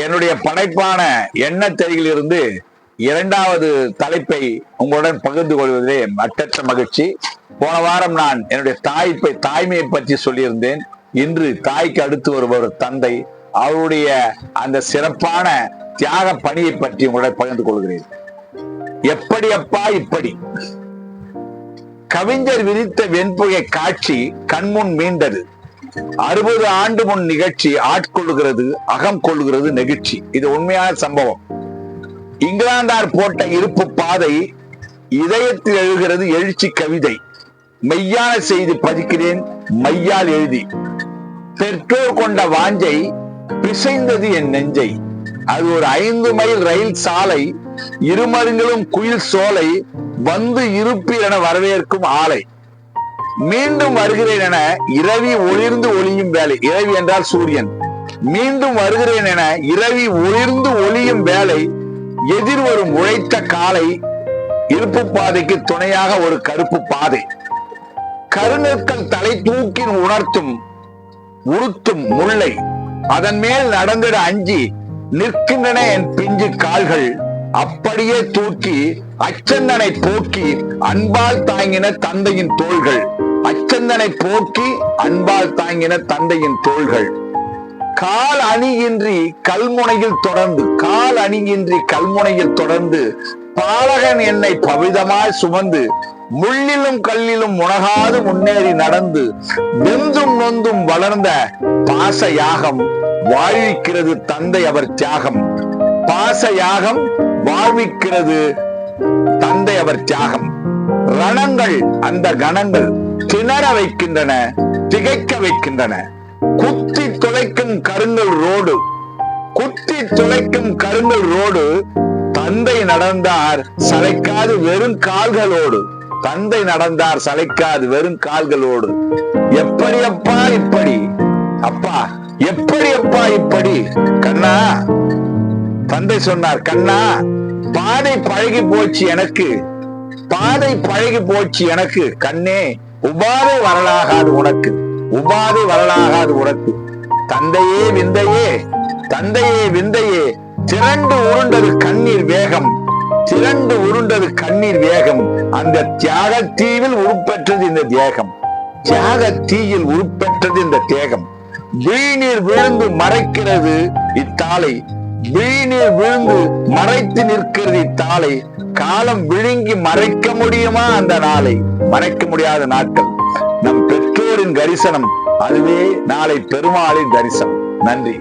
என்னுடைய படைப்பான எண்ணத்தறியில் இருந்து இரண்டாவது தலைப்பை உங்களுடன் பகிர்ந்து கொள்வதிலே மட்டற்ற மகிழ்ச்சி. போன வாரம் நான் என்னுடைய தாய்ப்பை தாய்மையை பற்றி சொல்லியிருந்தேன். இன்று தாய்க்கு அடுத்து வருபவர் தந்தை. அவருடைய அந்த சிறப்பான தியாக பணியை பற்றி உங்களுடன் பகிர்ந்து கொள்கிறேன். எப்படி அப்பா இப்படி. கவிஞர் விரித்த வெண்புகை காட்சி கண்முன் மீண்டது. அறுபது ஆண்டு முன் நிகழ்ச்சி ஆட்கொள்ளுகிறது அகம் கொள்ளுகிறது நெகிழ்ச்சி. இது உண்மையான சம்பவம். இங்கிலாந்தார் போட்ட இருப்பு பாதை இதயத்தில் எழுகிறது எழுச்சி கவிதை. மெய்யான செய்தி பதிக்கிறேன் மையால் எழுதி. பெற்றோர் கொண்ட வாஞ்சை பிசைந்தது என் நெஞ்சை. அது ஒரு ஐந்து மைல் ரயில் சாலை இருமருங்களும் குயில் சோலை வந்து இருப்பு என வரவேற்கும் ஆலை. மீண்டும் வருகிறேன் என இரவி ஒளிர்ந்து ஒளியும் வேலை. இரவி என்றால் சூரியன். மீண்டும் வருகிறேன் என இரவி ஒளிர்ந்து ஒளியும் வேலை. எதிர்வரும் உழைத்த காலை இருப்பு பாதைக்கு துணையாக ஒரு கருப்பு பாதை. கருநெற்கள் தலை தூக்கி உணர்த்தும் உறுத்தும் முல்லை. அதன் மேல் நடந்திட அஞ்சி நிற்கின்றன என் பிஞ்சு கால்கள். அப்படியே தூக்கி அச்சந்தனை போக்கி அன்பால் தாங்கின தந்தையின் தோள்கள். அச்சந்தனை போக்கி அன்பால் தாங்கின தந்தையின் தோள்கள். கால் அணியின்றி கல்முனையில் தொடர்ந்து கால் அணியின்றி கல்முனையில் தொடர்ந்து பாலகன் என்னை பவிதமாய் சுமந்து முள்ளிலும் கல்லிலும் முனகாது முன்னேறி நடந்து நெந்தும் நொந்தும் வளர்ந்த பாச யாகம் வாழ்விக்கிறது தந்தை அவர் தியாகம். பாச யாகம் வாழ்விக்கிறது தந்தை அவர் தியாகம். ரணங்கள் அந்த கணங்கள் திணற வைக்கின்றன திகைக்க வைக்கின்றன. குத்தி துளைக்கும் கருங்கல் ரோடு குத்தி துளைக்கும் கருங்கல் ரோடு தந்தை நடந்தார் சளைக்காது வெறும் கால்களோடு. தந்தை நடந்தார் சளைக்காது வெறும் கால்களோடு. எப்படி அப்பா இப்படி? அப்பா எப்படி அப்பா இப்படி? கண்ணா தந்தை சொன்னார் கண்ணா பாதை பழகி போச்சு எனக்கு. பாதை பழகி போச்சு எனக்கு. கண்ணே உபாதை வரலாகாது உனக்கு. உபாதை வரலாகாது உனக்கு. தந்தையே விந்தையே தந்தையே விந்தையே. திரண்டு உருண்டது கண்ணீர் வேகம். திரண்டு உருண்டது கண்ணீர் வேகம். அந்த தியாக தீவில் உருப்பெற்றது இந்த தேகம் தியாக தீயில் உருப்பெற்றது இந்த தேகம் வீணீர் விழுந்து மறைக்கிறது இத்தாளை. வீணே விழுந்து மறைத்து நிற்கிறது இத்தாளை. காலம் விழுங்கி மறைக்க முடியுமா அந்த நாளை? மறைக்க முடியாத நாட்கள். நம் பெற்றோரின் தரிசனம் அதுவே நாளை பெருமாளின் தரிசனம். நன்றி.